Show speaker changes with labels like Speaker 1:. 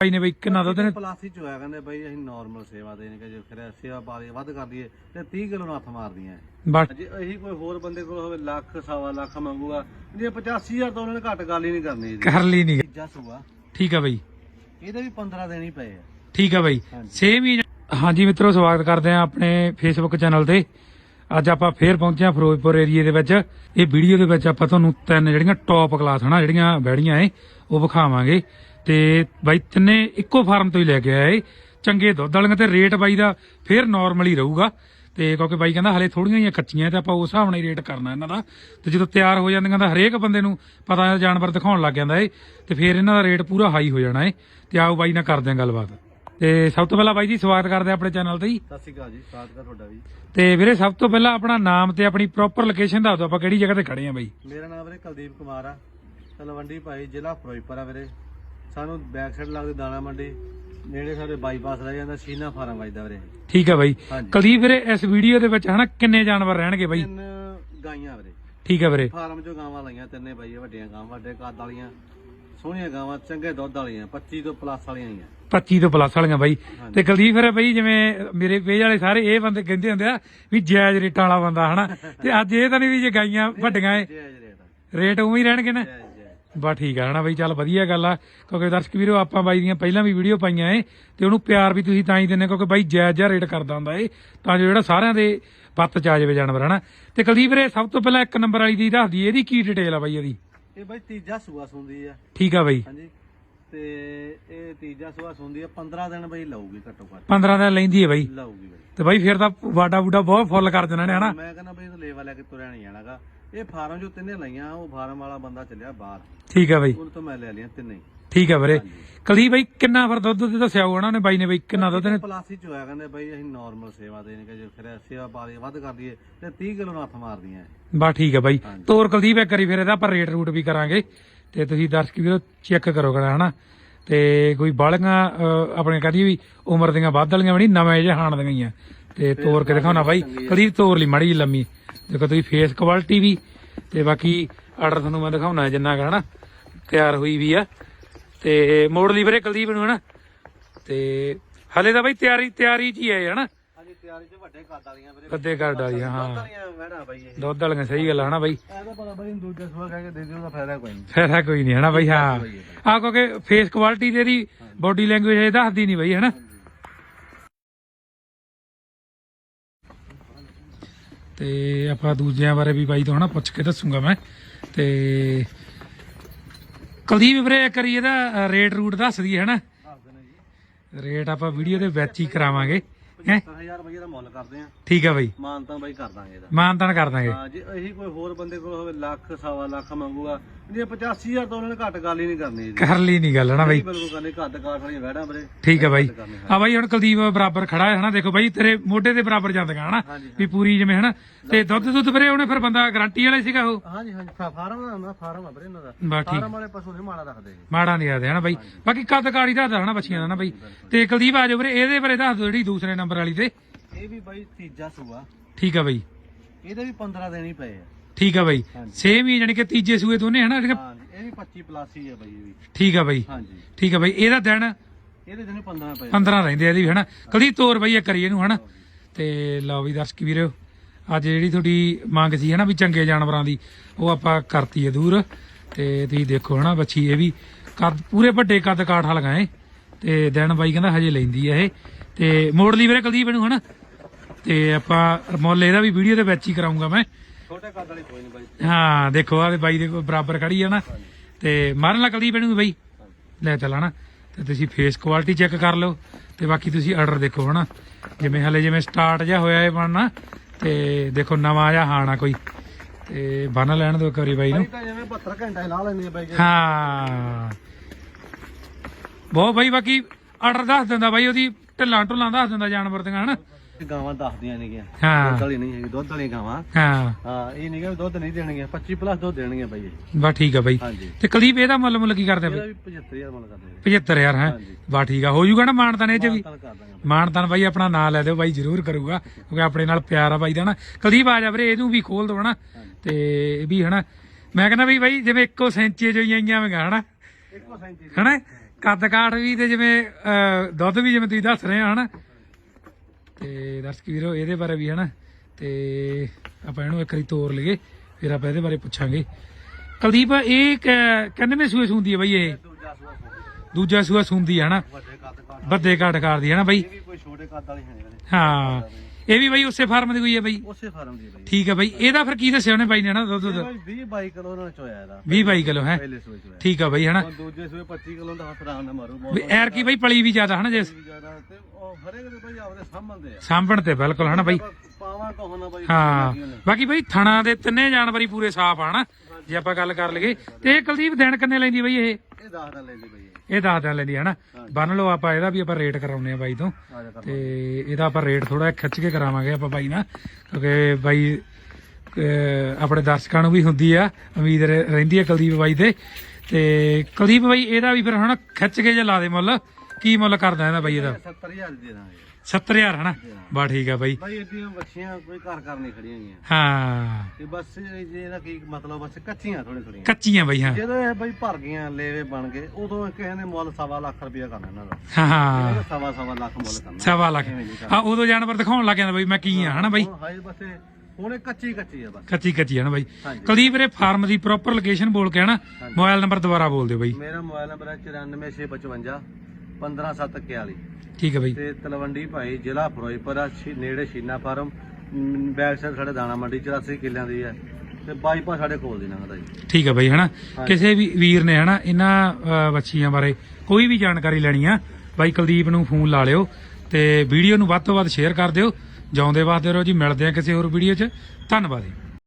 Speaker 1: ਬਾਈ ਨੇ ਬਈ ਕਿੰਨਾ ਦੁੱਧ ਨੇ
Speaker 2: ਪਲਾਸੀ ਚ ਹੋਇਆ ਕਹਿੰਦੇ ਬਈ ਅਸੀਂ ਨਾਰਮਲ ਸੇਵਾ ਦੇਣ ਕਿ ਜੇ ਫਿਰ ਸੇਵਾ ਪਾ ਲਈ ਵੱਧ ਕਰ ਦਈਏ ਤੇ 30 ਕਿਲੋ ਨੱਥ ਮਾਰਦੀਆਂ
Speaker 1: ਬਸ।
Speaker 2: ਜੇ ਇਹੀ ਕੋਈ ਹੋਰ ਬੰਦੇ ਕੋਲ ਹੋਵੇ ਲੱਖ ਸਵਾ ਲੱਖ ਮੰਗੂਗਾ ਜੇ 85000 ਤੋਂ ਉਹਨਾਂ ਨੇ ਘੱਟ ਗੱਲ ਹੀ ਨਹੀਂ ਕਰਨੀ ਇਹਦੀ।
Speaker 1: ਕਰ ਲਈ ਨਹੀਂ।
Speaker 2: ਤੀਜਾ ਸੂਆ
Speaker 1: ਠੀਕ ਆ ਬਈ।
Speaker 2: ਇਹਦੇ ਵੀ 15 ਦਿਨ ਹੀ ਪਏ ਆ।
Speaker 1: ਠੀਕ ਆ ਬਈ।
Speaker 2: ਹਾਂਜੀ।
Speaker 1: ਸੇਮ ਹੀ ਹਾਂਜੀ ਮਿੱਤਰੋ ਸਵਾਗਤ ਕਰਦੇ ਆ ਆਪਣੇ ਫੇਸਬੁੱਕ ਚੈਨਲ ਤੇ। ਅੱਜ ਆਪਾਂ ਫੇਰ ਪਹੁੰਚੇ ਆ ਫਿਰੋਜ਼ਪੁਰ ਏਰੀਏ ਦੇ ਵਿੱਚ। ਇਹ ਵੀਡੀਓ ਦੇ ਵਿੱਚ ਆਪਾਂ ਤੁਹਾਨੂੰ ਤਿੰਨ ਜਿਹੜੀਆਂ ਟੌਪ ਕਲਾਸ ਹਨਾ ਜਿਹੜੀਆਂ ਬੈੜੀਆਂ ਏ ਉਹ ਵਿਖਾਵਾਂਗੇ। ਤੇ ਬਾਈ ਤਿੰਨੇ ਇੱਕੋ ਫਾਰਮ ਤੋਂ ਹੀ ਲੈ ਕੇ ਆਏ। ਚੰਗੇ ਦੁੱਧ ਵਾਲੀਆਂ ਤੇ ਰੇਟ ਬਾਈ ਦਾ ਫੇਰ ਨਾਰਮਲ ਹੀ ਰਹੂਗਾ। ਤੇ ਕਿਉਂਕਿ ਬਾਈ ਕਹਿੰਦਾ ਹਲੇ ਥੋੜੀਆਂ ਜਿਹੀਆਂ ਕੱਚੀਆਂ ਤੇ ਆਪਾਂ ਉਸ ਹਿਸਾਬ ਨਾਲ ਹੀ ਰੇਟ ਕਰਨਾ ਇਹਨਾਂ ਦਾ। ਤੇ ਜਦੋਂ ਤਿਆਰ ਹੋ ਜਾਂਦੀਆਂ ਤਾਂ ਹਰੇਕ ਬੰਦੇ ਨੂੰ ਪਤਾ ਹੈ ਜਾਨਵਰ ਦਿਖਾਉਣ ਲੱਗ ਜਾਂਦਾ ਏ। ਤੇ ਫੇਰ ਇਹਨਾਂ ਦਾ ਰੇਟ ਪੂਰਾ ਹਾਈ ਹੋ ਜਾਣਾ ਏ। ਤੇ ਆਓ ਬਾਈ ਨਾਲ ਕਰਦੇ ਆਂ ਗੱਲਬਾਤ। ਤੇ ਸਭ ਤੋਂ ਪਹਿਲਾਂ ਬਾਈ ਜੀ ਸਵਾਗਤ ਕਰਦੇ ਆ ਆਪਣੇ ਚੈਨਲ ਤੇ ਜੀ।
Speaker 2: ਸਤਿ ਸ਼੍ਰੀ ਅਕਾਲ ਜੀ ਸਵਾਗਤ ਹੈ ਤੁਹਾਡਾ ਵੀ।
Speaker 1: ਤੇ ਵੀਰੇ ਸਭ ਤੋਂ ਪਹਿਲਾਂ ਆਪਣਾ ਨਾਮ ਤੇ ਆਪਣੀ ਪ੍ਰੋਪਰ ਲੋਕੇਸ਼ਨ ਦੱਸ ਦਿਓ ਆਪਾਂ ਕਿਹੜੀ ਜਗ੍ਹਾ ਤੇ ਖੜੇ ਆ ਬਾਈ?
Speaker 2: ਮੇਰਾ ਨਾਮ ਵੀਰੇ ਕੁਲਦੀਪ ਕੁਮਾਰ ਆ। ਤਲਵੰਡੀ ਭਾਈ ਜ਼ਿਲ੍ਹਾ ਫਿਰੋਜ਼ਪੁਰ ਆ ਵੀਰੇ। ਸਾਨੂੰ ਬੈਕ ਸਾਈਡ ਲੱਗਦੀ ਦਾਣਾ ਮੰਡੀ ਨੇੜੇ ਸਾਡੇ ਬਾਈਪਾਸ ਰਹਿ ਜਾਂਦਾ ਸ਼ੀਨਾ ਫਾਰਮ ਵੱਜਦਾ ਵੀਰੇ
Speaker 1: ਠੀਕ ਆ ਬਾਈ।
Speaker 2: ਹਾਂਜੀ।
Speaker 1: ਕੁਲਦੀਪ ਵੀਰੇ ਇਸ ਵੀਡੀਓ ਦੇ ਵਿੱਚ ਹਨਾ ਕਿੰਨੇ ਜਾਨਵਰ ਰਹਿਣਗੇ ਬਾਈ?
Speaker 2: ਤਿੰਨ ਗਾਈਆਂ ਵੀਰੇ।
Speaker 1: ਠੀਕ ਆ ਵੀਰੇ।
Speaker 2: ਫਾਰਮ ਚੋਂ ਗਾਵਾਂ ਲਾਈਆਂ ਤਿੰਨੇ ਬਾਈ ਵੱਡੀਆਂ ਗਾਵਾਂ ਵੱਡੇ ਕੱਦ ਵਾਲੀਆਂ ਸੋਹਣੀਆਂ ਗਾਵਾਂ ਚੰਗੇ ਦੁੱਧ ਵਾਲੀਆਂ 25 ਤੋਂ ਪਲੱਸ ਵਾਲੀਆਂ ਹੀ ਆ
Speaker 1: 25 ਤੋਂ ਪਲੱਸ ਵਾਲੀਆਂ ਬਾਈ।
Speaker 2: ਹਾਂਜੀ।
Speaker 1: ਤੇ ਕੁਲਦੀਪ ਫਿਰ ਬਈ ਜਿਵੇਂ ਮੇਰੇ ਪੇਜ ਵਾਲੇ ਸਾਰੇ ਇਹ ਬੰਦੇ ਕਹਿੰਦੇ ਹੁੰਦੇ ਆ ਵੀ ਜਾਇਜ਼ ਰੇਟਾਂ ਵਾਲਾ ਬੰਦਾ ਹਨਾ। ਤੇ ਅੱਜ ਇਹ ਤਾਂ ਨਹੀਂ ਵੀ ਜੇ ਗਾਈਆਂ ਵੱਡੀਆਂ ਏ
Speaker 2: ਰੇਟ
Speaker 1: ਰੇਟ ਉਵੇਂ ਹੀ ਰਹਿਣਗੇ ਨਾ। ਬਾ ਠੀਕ ਆ ਹਨਾ ਬਈ? ਚੱਲ ਵਧੀਆ ਗੱਲ ਆ। ਕਿਉਂਕਿ ਦਰਸ਼ਕ ਵੀਰੋ ਆਪਾਂ ਬਾਈ ਦੀਆਂ ਪਹਿਲਾਂ ਵੀ ਵੀਡੀਓ ਪਾਈਆਂ ਏ ਤੇ ਉਹਨੂੰ ਪਿਆਰ ਵੀ ਤੁਸੀਂ ਤਾਂ ਹੀ ਦਿੰਦੇ ਕਿਉਂਕਿ ਬਾਈ ਜਾਇਜ਼ ਜਿਹਾ ਰੇਟ ਕਰਦਾ ਹੁੰਦਾ ਏ। ਤਾਂ ਜੋ ਜਿਹੜਾ ਸਾਰਿਆਂ ਦੇ ਪੱਤ ਚ ਆ ਜਾਵੇ ਜਾਨਵਰ ਹਨਾ? ਤੇ ਕੁਲਦੀਪ ਵੀਰੇ ਸਭ ਤੋਂ ਪਹਿਲਾਂ ਇੱਕ ਨੰਬਰ ਵਾਲੀ ਦੀ ਦੱਸਦੀ ਇਹਦੀ ਕੀ ਡਿਟੇਲ ਆ ਬਾਈ ਇਹਦੀ?
Speaker 2: ਇਹ ਬਾਈ ਤੀਜਾ ਸੂਆ ਸੁੰਦੀ ਆ।
Speaker 1: ਠੀਕ ਆ ਬਾਈ।
Speaker 2: ਹਾਂਜੀ। ਤੇ ਇਹ ਤੀਜਾ ਸੂਆ ਸੁੰਦੀ ਆ 15 ਦਿਨ ਬਾਈ ਲਊਗੀ ਘੱਟੋ ਘੱਟ।
Speaker 1: 15 ਦਿਨ ਲੈਂਦੀ ਏ ਬਾਈ।
Speaker 2: ਲਊਗੀ ਬਾਈ।
Speaker 1: ਤੇ ਬਾਈ ਫਿਰ ਤਾਂ ਵਾਡਾ ਵੂਡਾ ਬਹੁਤ ਫੁੱਲ ਕਰ ਦੇਣਾ ਨੇ ਹਨਾ?
Speaker 2: ਮੈਂ ਕਹਿੰਦਾ ਬਈ ਇਹ ਲੇਵਾ ਲੈ ਕੇ ਤੁਰਿਆ ਨਹੀਂ ਜਾਣਾਗਾ। ਇਹ ਫਾਰਮ ਜੋ ਤਿੰਨੇ ਲਈਆਂ ਉਹ ਫਾਰਮ ਵਾਲਾ ਬੰਦਾ ਚੱਲਿਆ ਬਾਹਰ।
Speaker 1: ਠੀਕ ਆ ਬਾਈ।
Speaker 2: ਉਹਨੂੰ ਤੋਂ ਮੈਂ ਲੈ ਲਿਆ ਤਿੰਨੇ ਹੀ।
Speaker 1: ਠੀਕ ਆ ਵੀਰੇ। ਕੁਲਦੀਪ ਬਾਈ ਕਿੰਨਾ ਫਿਰ ਦੁੱਧ ਤੇ ਦੱਸਿਆ ਹੋਣਾ ਉਹਨੇ ਬਾਈ ਨੇ ਬਾਈ ਕਿੰਨਾ ਦੁੱਧ ਨੇ?
Speaker 2: ਪਲਾਸੀ ਚ ਹੋਇਆ ਕਹਿੰਦੇ ਬਈ ਅਸੀਂ ਨਾਰਮਲ ਸੇਵਾ ਦੇਣ ਕਿ ਜੇ ਫਿਰ ਸੇਵਾ ਪਾ ਲਈ ਵੱਧ ਕਰ ਦਈਏ ਤੇ 30 ਕਿਲੋ ਨੱਥ ਮਾਰਦੀਆਂ
Speaker 1: ਬਾ ਠੀਕ ਆ ਬਾਈ। ਤੋਰ ਕੁਲਦੀਪ ਇੱਕ ਵਾਰੀ ਫਿਰ ਇਹਦਾ ਆਪਾਂ ਰੇਟ ਰੂਟ ਵੀ ਕਰਾਂਗੇ। ਤੇ ਤੁਸੀਂ ਦਰਸ਼ਕ ਵੀਰੋ ਚੈੱਕ ਕਰੋ ਕਰਾ ਹਨਾ? ਤੇ ਕੋਈ ਬਾਲੀਆਂ ਆਪਣੇ ਕਹਦੀ ਵੀ ਉਮਰ ਦੀਆਂ ਵੱਧ ਵਾਲੀਆਂ ਵੀ ਨਹੀਂ ਨਵੇਂ ਜਿਹੇ ਹਾਣ ਦੀਆਂ ਹੀ ਆ। ਤੇ ਤੋਰ ਕੇ ਦਿਖਾਉਣਾ ਬਾਈ। ਕੁਲਦੀਪ ਤੋਰ ਲਈ ਮਾੜੀ ਲੰਮੀ। ਦੇਖੋ ਤੁਸੀਂ ਫੇਸ ਕੁਆਲਿਟੀ ਵੀ ਤੇ ਬਾਕੀ ਆਰਡਰ ਤੁਹਾਨੂੰ ਮੈਂ ਦਿਖਾਉਣਾ ਜਿੰਨਾ ਕੁ ਹਨਾ ਤਿਆਰ ਹੋਈ ਵੀ ਆ। ਤੇ ਮੋੜ ਲਈ ਵੀਰੇ ਕੁਲਦੀਪ ਨੂੰ ਹਨਾ। ਤੇ ਹਲੇ ਤਾਂ ਬਾਈ ਤਿਆਰੀ ਤਿਆਰੀ ਚ ਹੀ ਹੈ ਹਨਾ।
Speaker 2: ਹਾਂਜੀ ਤਿਆਰੀ ਚ ਵੱਡੇ ਕੱਦ ਵਾਲੀਆਂ ਵੀਰੇ।
Speaker 1: ਕੱਦੇ ਡਾਲੀਆਂ ਹਾਂ।
Speaker 2: ਵਾਲੀਆਂ ਵਹਿਣਾ ਬਾਈ ਇਹ।
Speaker 1: ਦੁੱਧ ਵਾਲੀਆਂ ਸਹੀ ਗੱਲ ਹਨਾ ਬਾਈ।
Speaker 2: ਇਹਦਾ ਪਤਾ ਬਈ ਦੂਜਾ ਸੂਆ ਕਹਿ ਕੇ ਦੇ ਦਿਓ ਉਹਦਾ ਫਾਇਦਾ ਕੋਈ ਨਹੀਂ।
Speaker 1: ਫਾਇਦਾ ਕੋਈ ਨਹੀਂ ਹਨਾ ਬਾਈ ਹਾਂ। ਆ ਕਿਉਂਕਿ ਫੇਸ ਕੁਆਲਿਟੀ ਬੋਡੀ ਲੈਂਗੁਏਜ ਇਹ ਦੱਸਦੀ ਨਹੀਂ ਬਾਈ ਹਨਾ। ਤੇ ਆਪਾਂ ਦੂਜਿਆਂ ਬਾਰੇ ਵੀ ਬਾਈ ਤੋਂ ਹਨਾ ਪੁੱਛ ਕੇ ਦੱਸੂਗਾ ਮੈਂ। ਤੇ ਕੁਲਦੀਪ ਵੀਰੇ ਇੱਕ ਵਾਰੀ ਇਹਦਾ ਰੇਟ ਰੂਟ ਦੱਸ ਦਈਏ ਹਨਾ।
Speaker 2: ਦੱਸ ਦੇਣਾ ਜੀ।
Speaker 1: ਰੇਟ ਆਪਾਂ ਵੀਡੀਓ ਦੇ ਵਿੱਚ ਹੀ ਕਰਾਵਾਂਗੇ। ਹੈ?
Speaker 2: 70000 ਰੁਪਏ ਦਾ ਮੁੱਲ ਕਰਦੇ ਆ।
Speaker 1: ਠੀਕ ਆ ਬਾਈ।
Speaker 2: ਮਾਨਤਾ ਬਾਈ ਕਰ ਦਾਂਗੇ ਇਹਦਾ।
Speaker 1: ਮਾਨਤਾਨ ਕਰ ਦਾਂਗੇ।
Speaker 2: ਹਾਂ ਜੇ ਇਹੀ ਕੋਈ ਹੋਰ ਬੰਦੇ ਕੋਲ ਹੋਵੇ ਲੱਖ ਸਵਾ ਲੱਖ ਮੰਗੂਗਾ। ਜੇ 85000 ਤੋਂ ਉਹਨਾਂ ਨੇ ਘੱਟ ਗੱਲ ਹੀ ਨਹੀਂ ਕਰਨੀ ਇਹਦੀ।
Speaker 1: ਕਰ ਲਈ ਨਹੀਂ ਗੱਲ ਹਨਾ ਬਾਈ?
Speaker 2: ਬਿਲਕੁਲ ਕਰਨੀ ਕੱਦ ਕਾਠ ਵਾਲੀਆਂ ਵਹਿਣਾ ਵੀਰੇ।
Speaker 1: ਠੀਕ ਹੈ ਬਾਈ।
Speaker 2: ਘੱਟ
Speaker 1: ਆ ਬਾਈ ਹੁਣ ਕੁਲਦੀਪ ਬਰਾਬਰ ਖੜਾ ਹੈ ਹਨਾ? ਦੇਖੋ ਬਾਈ ਤੇਰੇ ਮੋਢੇ ਦੇ ਬਰਾਬਰ ਜਾਂਦੀਆਂ ਹਨਾ? ਵੀ ਪੂਰੀ ਜਿਵੇਂ ਹਨਾ? ਤੇ ਦੁੱਧ ਦੁੱਧ ਵੀਰੇ ਉਹਨੇ ਫਿਰ ਬੰਦਾ ਗਾਰੰਟੀ ਵਾਲਾ ਹੀ ਸੀਗਾ ਉਹ?
Speaker 2: ਹਾਂਜੀ ਹਾਂਜੀ ਫਾਰਮ ਦਾ ਫਾਰਮ ਆ ਵੀਰੇ ਇਹਨਾਂ ਦਾ। ਫਾਰਮ ਵਾਲੇ ਪਸ਼ੂ ਨਹੀਂ ਮਾੜਾ ਰੱਖਦੇ
Speaker 1: ਮਾੜਾ ਨਹੀਂ ਆਦੇ ਹਨਾ ਬਾਈ? ਬਾਕੀ ਕੱਦ ਕਾੜੀ ਦਾ ਹਨਾ ਬੱਚੀਆਂ ਦਾ ਨਾ ਬਾਈ? ਤੇ ਕੁਲਦੀਪ ਆ ਜਾਓ ਵੀਰੇ ਇਹਦੇ ਬਾਰੇ ਦੱਸ ਦਿਓ ਜਿਹੜੀ ਦੂਸਰੇ ਨੰਬਰ ਵਾਲੀ ਤੇ?
Speaker 2: ਇਹ ਵੀ ਬਾਈ ਤੀਜਾ ਸੂਆ।
Speaker 1: ਠੀਕ ਆ ਬਾਈ।
Speaker 2: ਇਹਦੇ ਵੀ 15 ਦਿਨ ਹੀ ਪਏ ਆ।
Speaker 1: ਠੀਕ ਆ ਬਾਈ।
Speaker 2: ਹਾਂਜੀ।
Speaker 1: ਸੇਮ ਹੀ ਜਾਨੀ ਕਿ ਤੀਜੇ ਸੂਏ ਦੋਨੇ ਹਨਾ? ਜਿਹੜੀਆਂ-
Speaker 2: ਇਹ ਵੀ 25 ਪਲੱਸ ਹੀ ਆ ਬਾਈ ਇਹ ਵੀ।
Speaker 1: ਠੀਕ ਆ ਬਾਈ।
Speaker 2: ਹਾਂਜੀ।
Speaker 1: ਠੀਕ ਆ ਬਾਈ। ਇਹਦਾ ਦਿਨ?
Speaker 2: ਇਹਦੇ ਦਿਨ 15 ਪਏ
Speaker 1: 15 ਰਹਿੰਦੇ ਆ ਇਹਦੀ ਵੀ ਹਨਾ? ਕੁਲਦੀਪ ਤੋਰ ਬਾਈ ਇੱਕ ਕਰੀ ਇਹਨੂੰ ਹਨਾ? ਤੇ ਲਓ ਵੀ ਦਰਸ਼ਕ ਵੀਰੋ ਅੱਜ ਜਿਹੜੀ ਤੁਹਾਡੀ ਮੰਗ ਸੀ ਹਨਾ ਵੀ ਚੰਗੇ ਜਾਨਵਰਾਂ ਦੀ ਉਹ ਆਪਾਂ ਕਰਤੀ ਹੈ ਦੂਰ। ਤੇ ਤੁਸੀਂ ਦੇਖੋ ਹਨਾ ਬੱਚੀ ਇਹ ਵੀ ਕੱਦ ਪੂਰੇ ਵੱਡੇ ਕੱਦ ਕਾਠ ਵਾਲੀਆਂ ਏ। ਤੇ ਦਿਨ ਬਾਈ ਕਹਿੰਦਾ ਹਜੇ ਲੈਂਦੀ ਆ ਇਹ। ਤੇ ਮੋੜ ਲਈ ਵੀਰੇ ਕੁਲਦੀਪ ਇਹਨੂੰ ਹਨਾ। ਤੇ ਆਪਾਂ ਮੁੱਲ ਇਹਦਾ ਵੀ ਵੀਡੀਓ ਦੇ ਵਿੱਚ ਹੀ ਕਰਾਉਂਗਾ ਮੈਂ।
Speaker 2: ਛੋਟੇ ਕੱਦ ਵਾਲੀ ਕੋਈ ਨਹੀਂ ਬਾਈ।
Speaker 1: ਹਾਂ ਦੇਖੋ ਆ ਬਾਈ ਦੇ ਕੋਲ ਬਰਾਬਰ ਖੜੀ ਆ ਨਾ। ਤੇ ਮਾਰਨ ਲਾ ਕੁਲਦੀਪ ਇਹਨੂੰ ਬਾਈ। ਲੈ ਚੱਲ ਹਨਾ। ਤੇ ਤੁਸੀਂ ਫੇਸ ਕੁਆਲਿਟੀ ਚੈੱਕ ਕਰ ਲਓ। ਤੇ ਬਾਕੀ ਤੁਸੀਂ ਆਰਡਰ ਦੇਖੋ ਹਨਾ। ਜਿਵੇਂ ਹਲੇ ਜਿਵੇਂ ਸਟਾਰਟ ਜਿਹਾ ਹੋਇਆ ਇਹ ਬਣਨਾ। ਤੇ ਦੇਖੋ ਨਵਾਂ ਜਿਹਾ ਹਾਣਾ ਕੋਈ। ਤੇ ਬਨ ਲੈਣ ਦਿਓ ਇੱਕ ਵਾਰੀ ਬਾਈ ਨੂੰ।
Speaker 2: ਬਾਈ ਤਾਂ ਜਿਵੇਂ 72 ਘੰਟੇ ਲਾ ਲੈਂਦੀ ਆ ਬਾਈ ਜੀ।
Speaker 1: ਹਾਂ। ਬਹੁਤ ਬਾਈ ਬਾਕੀ ਆਰਡਰ ਦੱਸ ਦਿੰਦਾ ਬਾਈ ਉਹਦੀ ਢਿੱਲਾਂ ਢੁੱਲਾਂ ਦੱਸ ਦਿੰਦਾ ਜਾਨਵਰ ਦੀਆਂ ਹਨਾ?
Speaker 2: ਗਾਵਾਂ ਦੱਸਦੀਆਂ ਨੇਗੀਆਂ
Speaker 1: ਹਾਂ।
Speaker 2: ਦੁੱਧ ਵਾਲੀ ਨਹੀਂ ਹੈਗੀ ਦੁੱਧ ਵਾਲੀਆਂ ਗਾਵਾਂ।
Speaker 1: ਹਾਂ।
Speaker 2: ਹਾਂ ਇਹ ਨਹੀਂ ਕਿ ਦੁੱਧ ਨਹੀਂ ਦੇਣਗੀਆਂ 25 ਪਲੱਸ ਦੁੱਧ ਦੇਣਗੀਆਂ ਬਾਈ ਇਹ।
Speaker 1: ਬਾ ਠੀਕ ਆ ਬਾਈ।
Speaker 2: ਹਾਂਜੀ।
Speaker 1: ਤੇ ਕੁਲਦੀਪ ਇਹਦਾ ਮੁੱਲ ਮੁੱਲ ਕੀ ਕਰਦੇ ਆ
Speaker 2: ਇਹਦਾ
Speaker 1: ਬਾਈ?
Speaker 2: ਵੀ 75000 ਮੁੱਲ ਕਰਦੇ
Speaker 1: 75000 ਹੈ?
Speaker 2: ਹਾਂਜੀ।
Speaker 1: ਬਾ ਠੀਕ ਆ ਹੋ ਜੂਗਾ ਨਾ ਮਾਨਤਾਨ ਇਹ ਚ ਵੀ?
Speaker 2: ਤਾਂ ਕਰ ਦਾਂਗੇ
Speaker 1: ਮਾਨਤਾਨ ਬਾਈ ਆਪਣਾ ਨਾਂ ਲੈ ਦਿਓ ਬਾਈ ਜ਼ਰੂਰ ਕਰੂਗਾ ਕਿਉਂਕਿ ਆਪਣੇ ਨਾਲ ਪਿਆਰ ਆ ਬਾਈ ਦਾ ਨਾ ਕੁਲਦੀਪ ਆ ਜਾ ਵੀਰੇ ਇਹਨੂੰ ਵੀ ਖੋਲ ਦੋ ਹਨਾ? ਤੇ ਇਹ ਵੀ ਹਨਾ? ਮੈਂ ਕਹਿੰਦਾ ਵੀ ਬਾਈ ਜਿਵੇਂ ਇੱਕੋ ਸੈਂਚੀ ਜੋ ਆਈਆਂ ਹੋਈਆਂ ਹਨਾ?
Speaker 2: ਇੱਕੋ ਸੈਂਤੀ
Speaker 1: ਹਨਾ? ਕੱਦ ਕਾਠ ਵੀ ਤੇ ਜਿਵੇਂ ਅਹ, ਦੁੱਧ ਵੀ ਜਿਵੇਂ ਤੁਸੀਂ ਦੱਸ ਰਹੇ ਹੋ ਹਨਾ? ਤੇ ਦਰਸ਼ਕ ਵੀਰੋ ਇਹਦੇ ਬਾਰੇ ਵੀ ਹਨਾ? ਤੇ ਆਪਾਂ ਇਹਨੂੰ ਇੱਕ ਵਾਰੀ ਤੋਰ ਲਈਏ ਫਿਰ ਆਪਾਂ ਇਹਦੇ ਬਾਰੇ ਪੁੱਛਾਂਗੇ। ਕੁਲਦੀਪ ਇਹ ਕ- ਕਿੰਨਵੇਂ ਸੂਏ ਸੁੰਦੀ ਹੈ ਬਈ ਇਹ?
Speaker 2: ਦੂਜਾ ਸੂਆ ਸੂਆ।
Speaker 1: ਦੂਜਾ ਸੂਆ ਸੁੰਦੀ ਹੈ ਹਨਾ?
Speaker 2: ਵੱਡੇ ਕੱਦ ਕਾਠ
Speaker 1: ਵੱਡੇ ਕਾਠ ਕਰਦੀ ਹੈ ਨਾ ਬਈ?
Speaker 2: ਇਹ ਵੀ ਕੋਈ ਛੋਟੇ ਕੱਦ ਵਾਲੀ ਹੈ ਨਹੀਂ
Speaker 1: ਹਾਂ। ਇਹ ਵੀ ਬਈ ਉਸੇ ਫਾਰਮ ਦੀ ਕੋਈ ਹੈ ਬਈ?
Speaker 2: ਉਸੇ ਫਾਰਮ ਦੀ ਬਈ।
Speaker 1: ਠੀਕ ਹੈ ਬਈ। ਇਹਦਾ ਫਿਰ ਕੀ ਦੱਸਿਆ ਉਹਨੇ ਬਾਈ ਨੇ ਨਾ? ਦੁੱਧ ਦੁੱਧ।
Speaker 2: ਬਈ 20 22 ਕਿਲੋ ਨਾਲ ਚੋਇਆ ਇਹਦਾ।
Speaker 1: 20 22 ਕਿਲੋ ਹੈ?
Speaker 2: ਪਹਿਲੇ ਸੂਏ ਚੋਇਆ।
Speaker 1: ਠੀਕ ਆ ਬਈ ਹਨਾ?
Speaker 2: ਦੂਜੇ ਸੂਏ 25 ਕਿਲੋ ਦਾ ਹੱਥ ਰਾਮ ਨਾਲ ਮਾਰੂ
Speaker 1: ਵੀ ਐਰ ਕੀ ਬਈ ਪਲੀ ਵੀ ਜ਼ਿਆਦਾ ਹਨਾ ਜੇ
Speaker 2: ਵੀ ਜ਼ਿਆਦਾ ਤੇ ਉਹ ਹਰੇਕ ਦੇ ਬਈ ਆਪਦੇ ਸਾਹਮਣੇ ਆ।
Speaker 1: ਸਾਂਭਣ ਤੇ ਬਿਲਕੁਲ ਹਨਾ ਬਈ?
Speaker 2: ਪਾਵਾਂ ਕਹੋ ਨਾ ਬਈ?
Speaker 1: ਹਾਂ। ਬਾਕੀ ਬਈ ਥਣਾ ਦੇ ਤਿੰਨੇ ਜਾਨਵਰੀ ਪੂਰੇ ਸਾਫ਼ ਆ ਹਨਾ? ਜੇ ਆਪਾਂ ਗੱਲ ਕਰ ਲਈਏ। ਤੇ ਇਹ ਕੁਲਦੀਪ ਦਿਨ ਕਿੰਨੇ ਲੈਂਦੀ ਬਈ ਇਹ?
Speaker 2: ਇਹ 10 ਦਾ ਲੈਂਦੀ ਬਈ ਇਹ।
Speaker 1: ਦੱਸ ਦਿਨ ਲੈਂਦੀ ਹਨਾ? ਬੰਨ ਲਓ ਆਪਾਂ ਇਹਦਾ ਵੀ ਆਪਾਂ ਰੇਟ ਕਰਾਉਨੇ ਆ ਬਾਈ ਤੋਂ।
Speaker 2: ਆ
Speaker 1: ਤੇ ਇਹਦਾ ਆਪਾਂ ਰੇਟ ਥੋੜਾ ਖਿੱਚ ਕੇ ਕਰਾਵਾਂਗੇ ਆਪਾਂ ਬਾਈ ਨਾਲ ਕਿਉਂਕਿ ਬਾਈ ਆਪਣੇ ਦਰਸ਼ਕਾਂ ਨੂੰ ਵੀ ਹੁੰਦੀ ਆ ਉਮੀਦ ਰਹਿੰਦੀ ਹੈ ਕੁਲਦੀਪ ਬਾਈ ਤੇ। ਤੇ ਕੁਲਦੀਪ ਬਾਈ ਇਹਦਾ ਵੀ ਫਿਰ ਹੁਣ ਖਿੱਚ ਕੇ ਜੇ ਲਾ ਦੇ ਮੁੱਲ। ਕੀ ਮੁੱਲ ਕਰਦਾ ਇਹਦਾ ਬਾਈ ਇਹਦਾ?
Speaker 2: 70000 ਦੇ ਦਾਂਗੇ।
Speaker 1: 70000 ਹਨਾ? ਬਾ ਠੀਕ ਆ ਬਾਈ।
Speaker 2: ਬਈ ਇਹਦੀਆਂ ਬੱਚੀਆਂ ਕੋਈ ਘਰ ਘਰ ਨਹੀਂ ਖੜੀਆਂ ਗਈਆਂ
Speaker 1: ਹਾਂ।
Speaker 2: ਤੇ ਬਸ ਜੇ ਇਹਦਾ ਕੀ ਮਤਲਬ ਬਸ ਕੱਚੀਆਂ ਥੋੜੀ ਥੋੜੀਆਂ
Speaker 1: ਕੱਚੀਆਂ ਬਾਈ ਹਾਂ।
Speaker 2: ਜਦੋਂ ਇਹ ਬਈ ਭਰ ਗਈਆਂ ਲੇਵੇ ਬਣ ਗਏ ਉਦੋਂ ਕਿਸੇ ਨੇ ਮੁੱਲ ਸਵਾ ਲੱਖ ਰੁਪਇਆ ਕਰਨਾ ਇਹਨਾਂ ਦਾ।
Speaker 1: ਹਾਂ। ਹਾਂ
Speaker 2: ਇਹਦਾ ਸਵਾ ਸਵਾ ਲੱਖ ਮੁੱਲ ਕਰਨਾ।
Speaker 1: ਸਵਾ ਲੱਖ। ਆ ਉਦੋਂ ਜਾਨਵਰ ਦਿਖਾਉਣ ਲੱਗ ਜਾਂਦਾ ਬਾਈ ਮੈਂ ਕੀ ਆ ਹਨਾ ਬਾਈ?
Speaker 2: ਬਸ ਹੁਣ ਕੱਚੀ ਕੱਚੀ ਆ ਬਸ।
Speaker 1: ਕੱਚੀ ਕੱਚੀ ਹੈ ਨਾ ਬਾਈ। ਕੁਲਦੀਪ ਵੀਰੇ ਫਾਰਮ ਦੀ ਪ੍ਰੋਪਰ ਲੋਕੇਸ਼ਨ ਬੋਲ ਕੇ ਹਨਾ ਮੋਬਾਈਲ ਨੰਬਰ ਦੁਬਾਰਾ ਬੋਲ ਦਿਓ ਬਾਈ।
Speaker 2: ਮੇਰਾ ਮੋਬਾਈਲ ਨੰਬਰ ਹੈ 94655 15741
Speaker 1: ਠੀਕ ਹੈ ਬਾਈ।
Speaker 2: ਤੇ ਤਲਵੰਡੀ ਭਾਈ ਜ਼ਿਲ੍ਹਾ ਫਿਰੋਜ਼ਪੁਰ ਆ ਨੇੜੇ ਸ਼ੀਨਾ ਫਾਰਮ। ਬੈਕ ਸਾਈਡ ਸਾਡੇ ਦਾਣਾ ਮੰਡੀ 84 ਕਿੱਲਿਆਂ ਦੀ ਹੈ। ਤੇ ਬਾਈਪਾਸ ਸਾਡੇ ਕੋਲ ਦੀ ਲੰਘਦਾ ਜੀ।
Speaker 1: ਠੀਕ ਹੈ ਬਾਈ ਹਨਾ? ਕਿਸੇ ਵੀ ਵੀਰ ਨੇ ਹਨਾ ਇਹਨਾਂ ਵੱਛੀਆਂ ਬਾਰੇ ਕੋਈ ਵੀ ਜਾਣਕਾਰੀ ਲੈਣੀ ਆ ਬਾਈ ਕੁਲਦੀਪ ਨੂੰ ਫੋਨ ਲਾ ਲਿਓ ਤੇ ਵੀਡੀਓ ਨੂੰ ਵੱਧ ਤੋਂ ਵੱਧ ਸ਼ੇਅਰ ਕਰ ਦਿਓ। ਜਿਉਂਦੇ ਵਾਸਤੇ ਰਹੋ ਜੀ ਮਿਲਦੇ ਆ ਕਿਸੇ ਹੋਰ ਵੀਡੀਓ 'ਚ। ਧੰਨਵਾਦ ਜੀ।